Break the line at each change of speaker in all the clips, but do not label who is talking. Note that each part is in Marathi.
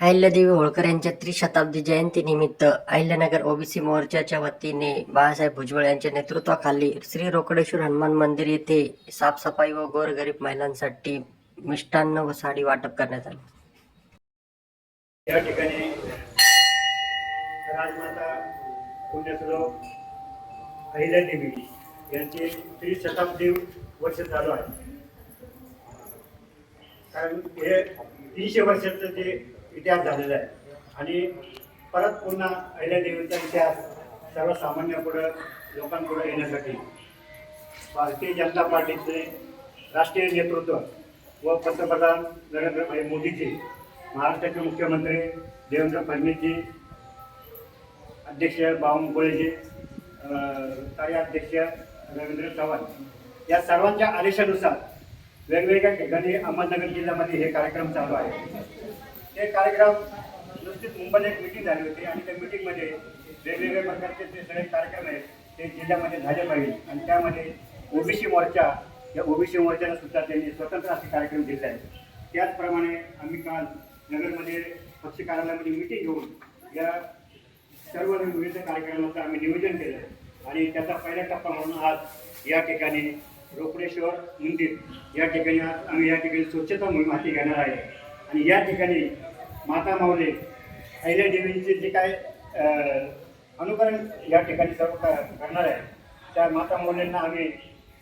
अहिल्यादेवी होळकर यांच्या त्रिशताब्दी जयंतीनिमित्त अहिल्यानगर ओबीसी मोर्चाच्या वतीने बाळासाहेब भुजबळ यांच्या नेतृत्वाखाली श्री रोकडेश्वर हनुमान मंदिर येथे साफसफाई व गोरगरीब महिलांसाठी मिष्टान्न व साडी वाटप करण्यात आले.
या ठिकाणी राजमाता अहिल्यादेवी यांची त्रिशताब्दी वर्ष चालू आहे. कारण हे तीनशे वर्षाचं जे इतिहास झालेला आहे. आणि परत पुन्हा अहिल्यादेवीचा इतिहास सर्वसामान्यापुढं लोकांपुढं येण्यासाठी भारतीय जनता पार्टीचे राष्ट्रीय नेतृत्व व पंतप्रधान नरेंद्र भाई मोदीजी महाराष्ट्राचे मुख्यमंत्री देवेंद्र फडणवीसजी अध्यक्ष बावनकुळेजी कार्याध्यक्ष रवींद्र चव्हाण या सर्वांच्या आदेशानुसार वेगवेगळ्या ठिकाणी अहमदनगर जिल्ह्यामध्ये हे कार्यक्रम चालू आहे. ते कार्यक्रम नुसतीच मुंबईला एक मिटिंग झाली होती आणि त्या मिटिंगमध्ये वेगवेगळ्या प्रकारचे जे सगळे कार्यक्रम आहेत ते जिल्ह्यामध्ये झाले पाहिजे. आणि त्यामध्ये ओबीसी मोर्चा या ओबीसी मोर्चाला सुद्धा त्यांनी स्वतंत्र असे कार्यक्रम दिले आहेत. त्याचप्रमाणे आम्ही काल नगरमध्ये पक्ष कार्यालयामध्ये मिटिंग घेऊन या सर्व विविध कार्यक्रमाचं आम्ही नियोजन केलं. आणि त्याचा पहिला टप्पा म्हणून आज या ठिकाणी रोकडेश्वर मंदिर या ठिकाणी आज आम्ही या ठिकाणी स्वच्छता मोहीम हाती घेणार आहे. आणि या ठिकाणी माता माऊले अहिल्या देवींचे जे काय अनुकरण या ठिकाणी सर्व का- करणार आहे. त्या माता माऊलींना आम्ही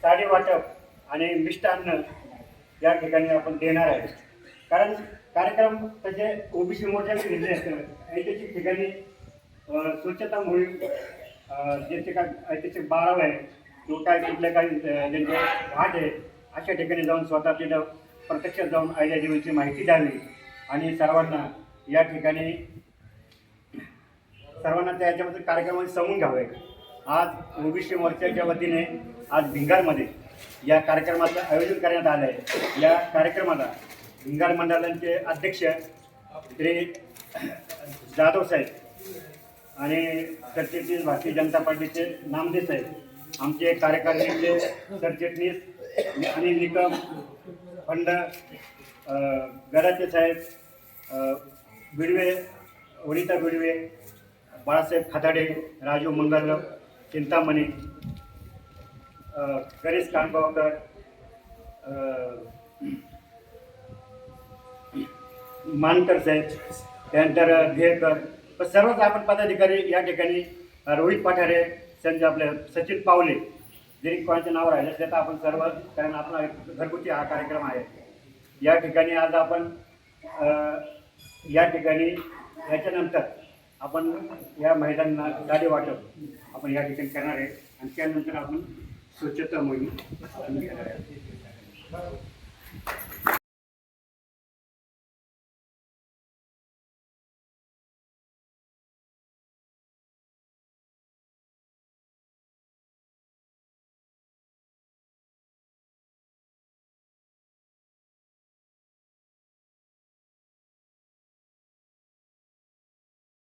साडे वाटप आणि मिष्टान्न या ठिकाणी आपण देणार आहे. कारण कार्यक्रम त्याचे ओबीसी मोठ्या निर्णय असतं ऐतिहासिक ठिकाणी स्वच्छता मोहीम ज्याचे काय ऐतिहासिक बाराव आहे. किंवा काय कुठल्या काही ज्यांचे घाट आहे अशा ठिकाणी जाऊन स्वतः तिथं प्रत्यक्ष जाऊन अहिल्यादेवीची माहिती द्यावी. आणि सर्वांना या ठिकाणी सर्वांना त्याच्याबद्दल कार्यक्रमामध्ये समजून घ्यावे आज ओबीसी मोर्चाच्या वतीने आज भिंगारमध्ये या कार्यक्रमाचं आयोजन करण्यात आलं आहे या कार्यक्रमाला भिंगार मंडळांचे अध्यक्ष श्री जाधव साहेब आणि सरचिटणीस भारतीय जनता पार्टीचे नामदेव साहेब आमचे कार्यकारिणीचे सरचिटणीस अनिल निकम फंड अ, गडाचे साहेब बिडवे वनिता बिडवे बाळासाहेब खाताडे राजू मंगल चिंतामणी गणेश कानगावकर मानकर साहेब त्यानंतर धेरकर तर सर्वच आपण पदाधिकारी या ठिकाणी रोहित पठारे संजय आपले सचिन पावले जरी कोणाचं नाव राहिलं त्यात आपण सर्व कारण आपला एक घरगुती हा कार्यक्रम आहे या ठिकाणी आज आपण या ठिकाणी याच्यानंतर आपण या महिलांना गाडी वाटप आपण या ठिकाणी करणार आहे. आणि त्यानंतर आपण स्वच्छता मोहीम आपण घेणार आहे.